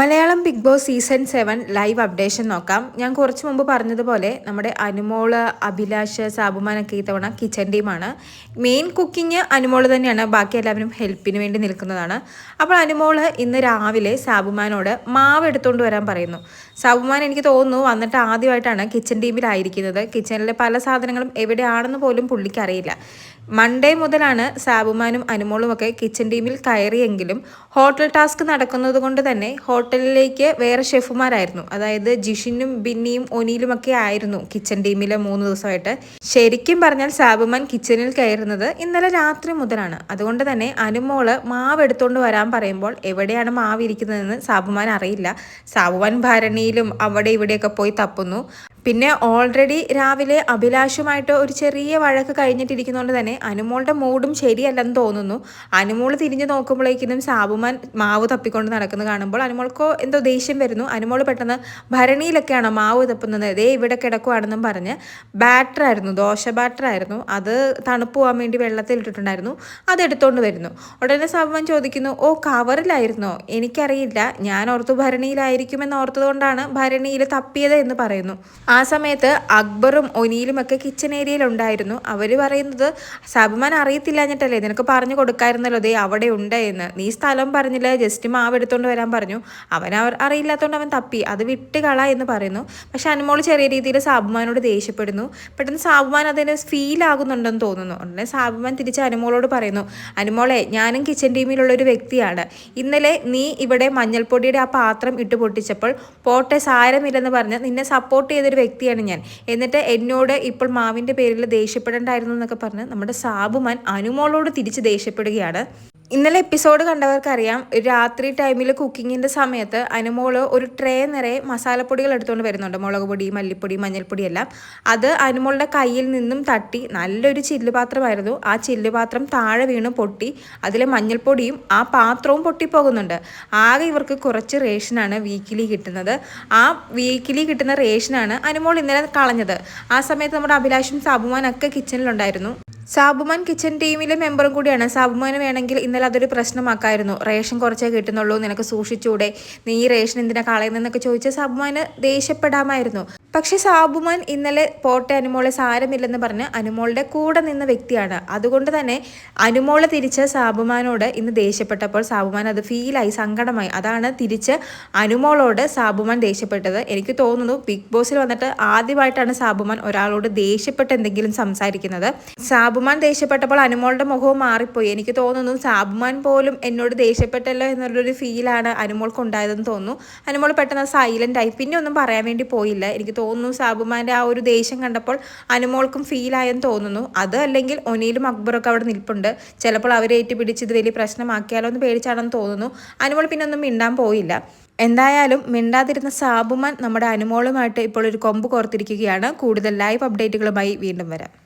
Malayalam big boss season seven live updation നോക്കാം. ഞാൻ കുറച്ച് മുമ്പ് പറഞ്ഞതുപോലെ നമ്മുടെ അനുമോൾ അഭിലാഷ് സാബുമാനൊക്കെ ഈ തവണ കിച്ചൺ ടീമാണ് മെയിൻ കുക്കിംഗ് അനുമോൾ തന്നെയാണ്. ബാക്കി എല്ലാവരും ഹെൽപ്പിന് വേണ്ടി നിൽക്കുന്നതാണ്. അപ്പോൾ അനുമോൾ ഇന്ന് രാവിലെ സാബുമാനോട് മാവ് എടുത്തുകൊണ്ട് വരാൻ പറയുന്നു. സാബുമാൻ എനിക്ക് തോന്നുന്നു വന്നിട്ട് ആദ്യമായിട്ടാണ് കിച്ചൺ ടീമിലായിരിക്കുന്നത് കിച്ചണിലെ പല സാധനങ്ങളും എവിടെയാണെന്ന് പോലും പുള്ളിക്ക് അറിയില്ല. മൺഡേ മുതലാണ് സാബുമാനും അനുമോളും ഒക്കെ കിച്ചൺ ടീമിൽ കയറിയെങ്കിലും ഹോട്ടൽ ടാസ്ക് നടക്കുന്നത് കൊണ്ട് തന്നെ ഹോട്ടലിലേക്ക് വേറെ ഷെഫുമാരായിരുന്നു അതായത് ജിഷിനും ബിന്നിയും ഒനിയിലും ഒക്കെ ആയിരുന്നു കിച്ചൺ ടീമിലെ മൂന്ന് ദിവസമായിട്ട്. ശരിക്കും പറഞ്ഞാൽ സാബുമാൻ കിച്ചണിൽ കയറുന്നത് ഇന്നലെ രാത്രി മുതലാണ്. അതുകൊണ്ട് തന്നെ അനുമോൾ മാവ് എടുത്തുകൊണ്ട് വരാൻ പറയുമ്പോൾ എവിടെയാണ് മാവ് ഇരിക്കുന്നതെന്ന് സാബുമാൻ അറിയില്ല. സാബുമാൻ ഭരണിയിലും അവിടെ ഇവിടെയൊക്കെ പോയി തപ്പുന്നു. പിന്നെ ഓൾറെഡി രാവിലെ അഭിലാഷുമായിട്ട് ഒരു ചെറിയ വഴക്ക് കഴിഞ്ഞിട്ടിരിക്കുന്നതുകൊണ്ട് തന്നെ അനുമോളുടെ മൂഡും ശരിയല്ലെന്ന് തോന്നുന്നു. അനുമോൾ തിരിഞ്ഞു നോക്കുമ്പോഴേക്കിനും സാബുമാൻ മാവ് തപ്പിക്കൊണ്ട് നടക്കുന്നത് കാണുമ്പോൾ അനുമോൾക്കോ എന്തോ ദേഷ്യം വരുന്നു. അനുമോൾ പെട്ടെന്ന് ഭരണിയിലൊക്കെയാണോ മാവ് തപ്പുന്നത്? ദേ ഇവിടെ കിടക്കുവാണെന്നും പറഞ്ഞ് ബാറ്ററായിരുന്നു ദോശ ബാറ്ററായിരുന്നു. അത് തണുപ്പ് പോകാൻ വേണ്ടി വെള്ളത്തിൽ ഇട്ടിട്ടുണ്ടായിരുന്നു. അത് എടുത്തുകൊണ്ട് വരുന്നു. ഉടനെ സാബുമാൻ ചോദിക്കുന്നു ഓ കവറിലായിരുന്നോ? എനിക്കറിയില്ല. ഞാൻ ഓർത്തു ഭരണിയിലായിരിക്കുമെന്ന് ഓർത്തതുകൊണ്ടാണ് ഭരണിയിൽ തപ്പിയത് എന്ന് പറയുന്നു. ആ സമയത്ത് അക്ബറും ഒനിയിലും ഒക്കെ കിച്ചൺ ഏരിയയിൽ ഉണ്ടായിരുന്നു. അവർ പറയുന്നത് സബുമാൻ അറിയത്തില്ല എന്നിട്ടല്ലേ? നിനക്ക് പറഞ്ഞു കൊടുക്കായിരുന്നല്ലോ. ദേ അവിടെ ഉണ്ട് എന്ന്. നീ സ്ഥലം പറഞ്ഞില്ല. ജസ്റ്റ് മാവ് എടുത്തുകൊണ്ട് വരാൻ പറഞ്ഞു. അവൻ അവർ അറിയില്ലാത്തതുകൊണ്ട് അവൻ തപ്പി. അത് വിട്ട് കള എന്ന് പറയുന്നു. പക്ഷെ അനുമോൾ ചെറിയ രീതിയിൽ സാബുമാനോട് ദേഷ്യപ്പെടുന്നു. പെട്ടെന്ന് സാബുമാൻ അതിന് ഫീൽ ആകുന്നുണ്ടെന്ന് തോന്നുന്നു. ഉടനെ സാബുമാൻ തിരിച്ച് അനുമോളോട് പറയുന്നു അനുമോളെ ഞാനും കിച്ചൺ ടീമിലുള്ള ഒരു വ്യക്തിയാണ്. ഇന്നലെ നീ ഇവിടെ മഞ്ഞൾപ്പൊടിയുടെ ആ പാത്രം ഇട്ട് പൊട്ടിച്ചപ്പോൾ പോട്ടെ സാരമില്ലെന്ന് പറഞ്ഞ് നിന്നെ സപ്പോർട്ട് ചെയ്തൊരു വ്യക്തിയാണ് ഞാൻ. എന്നിട്ട് എന്നോട് ഇപ്പോൾ മാവിന്റെ പേരിൽ ദേഷ്യപ്പെടേണ്ടായിരുന്നു എന്നൊക്കെ പറഞ്ഞ് നമ്മുടെ സാബുമാൻ അനുമോളോട് തിരിച്ച് ദേഷ്യപ്പെടുകയാണ്. ഇന്നലെ എപ്പിസോഡ് കണ്ടവർക്കറിയാം രാത്രി ടൈമിൽ കുക്കിങ്ങിന്റെ സമയത്ത് അനുമോൾ ഒരു ട്രേ നിറയെ മസാലപ്പൊടികൾ എടുത്തുകൊണ്ട് വരുന്നുണ്ട്. മുളക് പൊടി മല്ലിപ്പൊടി മഞ്ഞൾപ്പൊടി എല്ലാം. അത് അനുമോളുടെ കയ്യിൽ നിന്നും തട്ടി നല്ലൊരു ചില്ലുപാത്രമായിരുന്നു ആ ചില്ലുപാത്രം താഴെ വീണ് പൊട്ടി അതിലെ മഞ്ഞൾപ്പൊടിയും ആ പാത്രവും പൊട്ടിപ്പോകുന്നുണ്ട്. ആകെ ഇവർക്ക് കുറച്ച് റേഷനാണ് വീക്കിലി കിട്ടുന്നത്. ആ വീക്കിലി കിട്ടുന്ന റേഷനാണ് അനുമോൾ ഇന്നലെ കളഞ്ഞത്. ആ സമയത്ത് നമ്മുടെ അഭിലാഷും സാബുമാനൊക്കെ കിച്ചണിലുണ്ടായിരുന്നു സാബുമാൻ കിച്ചൺ ടീമിലെ മെമ്പറും കൂടിയാണ്. സാബുമാന് വേണമെങ്കിൽ ഇന്നലെ അതൊരു പ്രശ്നമാക്കായിരുന്നു. റേഷൻ കുറച്ചേ കിട്ടുന്നുള്ളൂ. നിനക്ക് സൂക്ഷിച്ചൂടെ. നീ ഈ റേഷൻ എന്തിനാ കളയുന്നതെന്നൊക്കെ ചോദിച്ച സാബുമാന് ദേഷ്യപ്പെടാമായിരുന്നു. പക്ഷെ സാബുമാൻ ഇന്നലെ പോട്ടെ അനുമോളെ സാരമില്ലെന്ന് പറഞ്ഞ് അനുമോളുടെ കൂടെ നിന്ന വ്യക്തിയാണ്. അതുകൊണ്ട് തന്നെ അനുമോളെ തിരിച്ച് സാബുമാനോട് ഇന്ന് ദേഷ്യപ്പെട്ടപ്പോൾ സാബുമാൻ അത് ഫീലായി സങ്കടമായി. അതാണ് തിരിച്ച് അനുമോളോട് സാബുമാൻ ദേഷ്യപ്പെട്ടത്. എനിക്ക് തോന്നുന്നു ബിഗ് ബോസിൽ വന്നിട്ട് ആദ്യമായിട്ടാണ് സാബുമാൻ ഒരാളോട് ദേഷ്യപ്പെട്ട് എന്തെങ്കിലും സംസാരിക്കുന്നത്. സാബുമാൻ ദേഷ്യപ്പെട്ടപ്പോൾ അനുമോളുടെ മുഖവും മാറിപ്പോയി. എനിക്ക് തോന്നുന്നു സാബുമാൻ പോലും എന്നോട് ദേഷ്യപ്പെട്ടല്ലോ എന്നുള്ളൊരു ഫീലാണ് അനുമോൾക്ക് ഉണ്ടായതെന്ന് തോന്നുന്നു. അനുമോൾ പെട്ടെന്ന് സൈലന്റായി പിന്നെ ഒന്നും പറയാൻ വേണ്ടി പോയില്ല. എനിക്ക് തോന്നുന്നു. സാബുമാന്റെ ആ ഒരു ദേഷ്യം കണ്ടപ്പോൾ അനുമോൾക്കും ഫീലായെന്ന് തോന്നുന്നു. അത് അല്ലെങ്കിൽ ഒനിയിലും അക്ബറൊക്കെ അവിടെ നിൽപ്പുണ്ട്. ചിലപ്പോൾ അവരെ ഏറ്റുപിടിച്ച് ഇത് വലിയ പ്രശ്നമാക്കിയാലോ എന്ന് പേടിച്ചാണെന്ന് തോന്നുന്നു. അനുമോൾ പിന്നെ ഒന്നും മിണ്ടാൻ പോയില്ല. എന്തായാലും മിണ്ടാതിരുന്ന സാബുമാൻ നമ്മുടെ അനുമോളുമായിട്ട് ഇപ്പോൾ ഒരു കൊമ്പ് കോർത്തിരിക്കുകയാണ്. കൂടുതൽ ലൈവ് അപ്ഡേറ്റുകളുമായി വീണ്ടും വരാം.